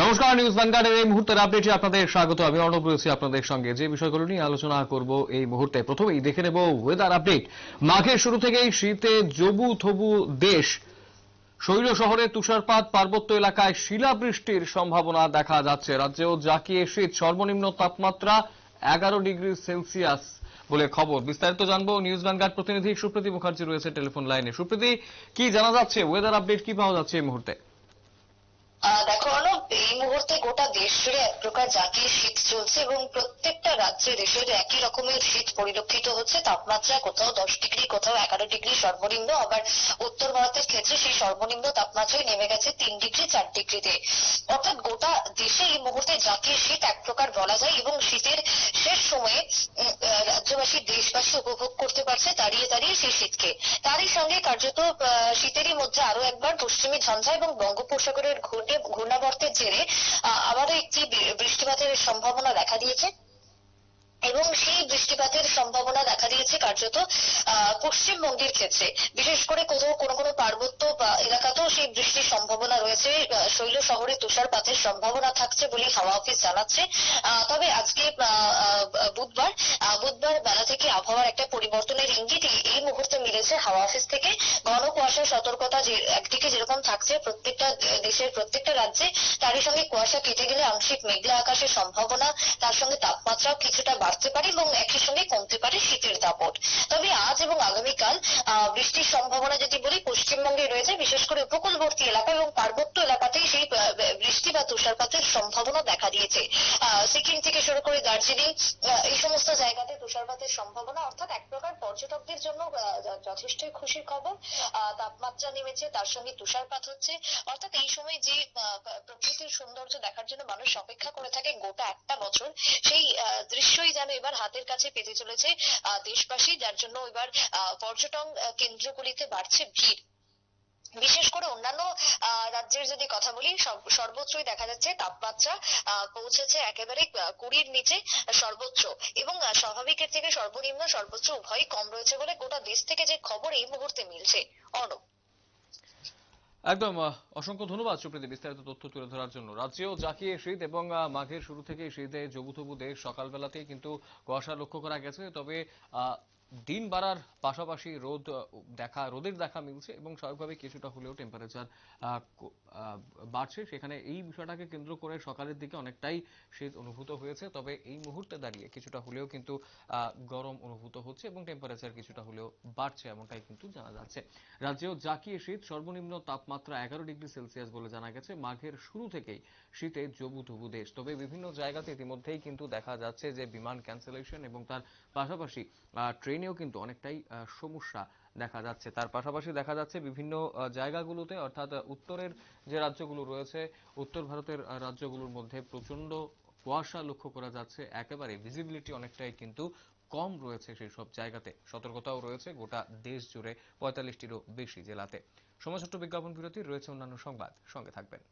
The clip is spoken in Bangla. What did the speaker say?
নমস্কার, নিউজ ভ্যানগার্ডের এই মুহূর্তের আপডেটে আপনাদের স্বাগত। আমি অর্ণব রয়েছি আপনাদের সঙ্গে। যে বিষয়গুলো নিয়ে আলোচনা করব এই মুহূর্তে, প্রথমেই দেখে নেব ওয়েদার আপডেট মাঘের শুরু থেকেই শীতে জবু থবু দেশ। শৈল শহরে তুষারপাত, পার্বত্য এলাকায় শিলাবৃষ্টির সম্ভাবনা দেখা যাচ্ছে। রাজ্যেও জাকিয়ে শীত সর্বনিম্ন তাপমাত্রা এগারো ডিগ্রি সেলসিয়াস বলে খবর। বিস্তারিত জানব নিউজ ভ্যানগার্ড প্রতিনিধি সুপ্রীতি মুখার্জি রয়েছে টেলিফোন লাইনে। সুপ্রীতি, কি জানা যাচ্ছে? ওয়েদার আপডেট কি পাওয়া যাচ্ছে এই মুহূর্তে? দেখো এই মুহূর্তে গোটা দেশ জুড়ে এক প্রকার জাতীয় শীত চলছে এবং প্রত্যেকটা রাজ্যে দেশের একই রকমের শীত পরিলক্ষিত হচ্ছে, তাপমাত্রা কোথাও দশ ডিগ্রি, কোথাও এগারো ডিগ্রি সর্বনিম্ন, আবার উত্তর ভারতের ক্ষেত্রে সেই সর্বনিম্ন তাপমাত্রায় নেমে গেছে তিন ডিগ্রি, চার ডিগ্রিতে। অর্থাৎ গোটা দেশে এই মুহূর্তে জাতীয় শীত এক প্রকার বলা যায় এবং শীতের শেষ সময়ে রাজ্যবাসী, দেশবাসী উপভোগ করতে পারছে দাঁড়িয়ে দাঁড়িয়ে সেই শীতকে। তারই সঙ্গে কার্যত শীতেরই মধ্যে আরও একবার পশ্চিমী ঝঞ্ঝা এবং বঙ্গোপসাগরের ঘূর্ণি, ঘূর্ণাবর্তের জেরে আবারও একটি বৃষ্টিপাতের সম্ভাবনা দেখা দিয়েছে। এবং সেই বৃষ্টিপাতের সম্ভাবনা দেখা দিয়েছে কার্যত পশ্চিমবঙ্গের ক্ষেত্রে। বিশেষ করে কোথাও কোনো কোনো পার্বত্য এলাকাতেও সেই বৃষ্টির সম্ভাবনা রয়েছে। শৈল শহরে তুষারপাতের সম্ভাবনা থাকছে বলে হাওয়া অফিস জানাচ্ছে। তবে আজকে পরিবর্তনের ইঙ্গিত এই- মুহূর্তে মিলেছে হাওয়া অফিস থেকে। ঘন কুয়াশার সতর্কতা একদিকে যেরকম থাকছে প্রত্যেকটা দেশের প্রত্যেকটা রাজ্যে, তারই সঙ্গে কুয়াশা কেটে গেলে আংশিক মেঘলা আকাশের সম্ভাবনা, তার সঙ্গে তাপমাত্রাও কিছুটা বাড়তে পারে এবং একই সঙ্গে কমতে পারে শীতের দাপট। তবে আজ এবং আগামীকাল বৃষ্টির সম্ভাবনা যদি বলি, পশ্চিমবঙ্গে রয়েছে বিশেষ করে উপকূলবর্তী এলাকা এবং পার্বত্য বা তুষারপাতের সম্ভাবনা দেখা দিয়েছে। সিকিম থেকে শুরু করে দার্জিলিং এই সমস্ত জায়গাতে তুষারপাতের সম্ভাবনা, অর্থাৎ এক প্রকার পর্যটকদের জন্য যথেষ্টই খুশির খবর। তাপমাত্রা নেমেছে, তার সঙ্গে তুষারপাত হচ্ছে। অর্থাৎ এই সময় যে প্রকৃতির সৌন্দর্য দেখার জন্য মানুষ অপেক্ষা করে থাকে গোটা একটা বছর, সেই দৃশ্যই যেন এবার হাতের কাছে পেতে চলেছে দেশবাসী, যার জন্য এবার পর্যটন কেন্দ্রগুলিতে বাড়ছে ভিড়। বিশেষ করে অন্যান্য রাজ্যের যদি কথা বলি সর্বোচ্চই দেখা যাচ্ছে তাপমাত্রা পৌঁছেছে একেবারে কুড়ির নিচে সর্বোচ্চ এবং স্বাভাবিকের থেকে সর্বনিম্ন, সর্বোচ্চ উভয়ই কম রয়েছে বলে গোটা দেশ থেকে যে খবর এই মুহূর্তে মিলছে। অর্ণব। একদম অসংখ্য ধন্যবাদ সুপ্রীতি, বিস্তারিত তথ্য তুলে ধরার জন্য। রাজ্যেও জাকিয়ে শীত এবং মাঘের শুরু থেকেই শীতে জবুথবু দেশ সকালবেলাতেই কিন্তু কুয়াশা লক্ষ্য করা গেছে। তবে দিন বাড়ার পাশাপাশি রোদ দেখা রোদের দেখা মিলছে এবং স্বাভাবিকভাবে কিছুটা হলেও টেম্পারেচার বাড়ছে। সেখানে এই বিষয়টাকে কেন্দ্র করে সকালের দিকে অনেকটাই শীত অনুভূত হয়েছে। তবে এই মুহূর্তে দাঁড়িয়ে কিছুটা হলেও কিন্তু গরম অনুভূত হচ্ছে এবং টেম্পারেচার কিছুটা হলেও বাড়ছে এমনটাই কিন্তু জানা যাচ্ছে। রাজ্যেও জাকিয়ে শীত সর্বনিম্ন তাপমাত্রা এগারো ডিগ্রি সেলসিয়াস বলে জানা গেছে। মাঘের শুরু থেকেই শীতে জবুথবু দেশ। তবে বিভিন্ন জায়গাতে ইতিমধ্যেই কিন্তু দেখা যাচ্ছে যে বিমান ক্যান্সেলেশন এবং তার পাশাপাশি আহ, ট্রেনেও কিন্তু অনেকটাই সমস্যা দেখা যাচ্ছে। তার পাশাপাশি দেখা যাচ্ছে বিভিন্ন জায়গাগুলোতে, অর্থাৎ উত্তরের যে রাজ্যগুলো রয়েছে, উত্তর ভারতের রাজ্যগুলোর মধ্যে প্রচণ্ড কুয়াশা লক্ষ্য করা যাচ্ছে। একেবারে ভিজিবিলিটি অনেকটাই কিন্তু কম রয়েছে সেই সব জায়গাতে। সতর্কতাও রয়েছে গোটা দেশ জুড়ে পঁয়তাল্লিশটিরও বেশি জেলাতে। সময় ছোট্ট বিজ্ঞাপন বিরতি রয়েছে অন্যান্য সংবাদ। সঙ্গে থাকবেন।